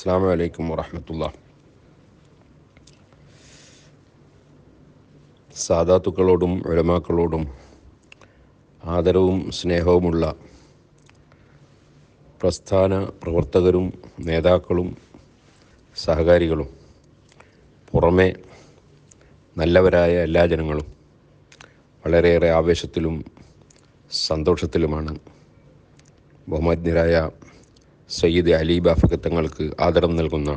അസ്സാം വലൈക്കും വറഹമത്തുള്ള സാധാത്തുക്കളോടും ഉലമാക്കളോടും ആദരവും സ്നേഹവുമുള്ള പ്രസ്ഥാന പ്രവർത്തകരും നേതാക്കളും സഹകാരികളും പുറമെ നല്ലവരായ എല്ലാ ജനങ്ങളും വളരെയേറെ ആവേശത്തിലും സന്തോഷത്തിലുമാണ് ബഹുമാന്യരായ സയ്യിദ് അലി ബാഫക്ക് തങ്ങൾക്ക് ആദരം നൽകുന്ന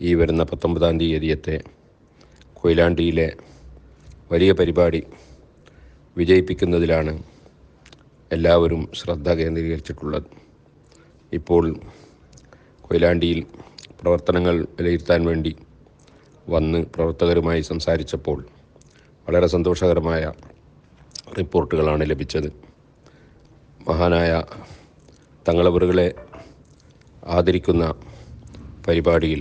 ഈ വരുന്ന പത്തൊമ്പതാം തീയതിയത്തെ കൊയിലാണ്ടിയിലെ വലിയ പരിപാടി വിജയിപ്പിക്കുന്നതിലാണ് എല്ലാവരും ശ്രദ്ധ കേന്ദ്രീകരിച്ചിട്ടുള്ളത്. ഇപ്പോൾ കൊയിലാണ്ടിയിൽ പ്രവർത്തനങ്ങൾ വിലയിരുത്താൻ വേണ്ടി വന്ന് പ്രവർത്തകരുമായി സംസാരിച്ചപ്പോൾ വളരെ സന്തോഷകരമായ റിപ്പോർട്ടുകളാണ് ലഭിച്ചത്. മഹാനായ തങ്ങളവറുകളെ ആദരിക്കുന്ന പരിപാടിയിൽ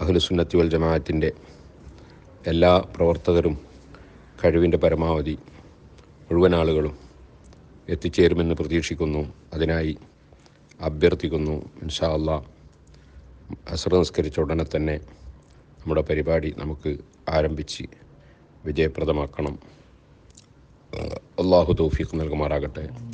അഹ്ലുസുന്നത്തി വൽ ജമാഅത്തിന്റെ എല്ലാ പ്രവർത്തകരും കഴിവിന്റെ പരമാവധി മുഴുവൻ ആളുകളും എത്തിച്ചേരുമെന്ന് പ്രതീക്ഷിക്കുന്നു. അതിനായി അഭ്യർത്ഥിക്കുന്നു. ഇൻഷാ അസർ നിസ്കരിച്ച ഉടനെ തന്നെ നമ്മുടെ പരിപാടി നമുക്ക് ആരംഭിച്ച് വിജയപ്രദമാക്കണം. അള്ളാഹു തൗഫീഖ് നൽകുമാറാകട്ടെ.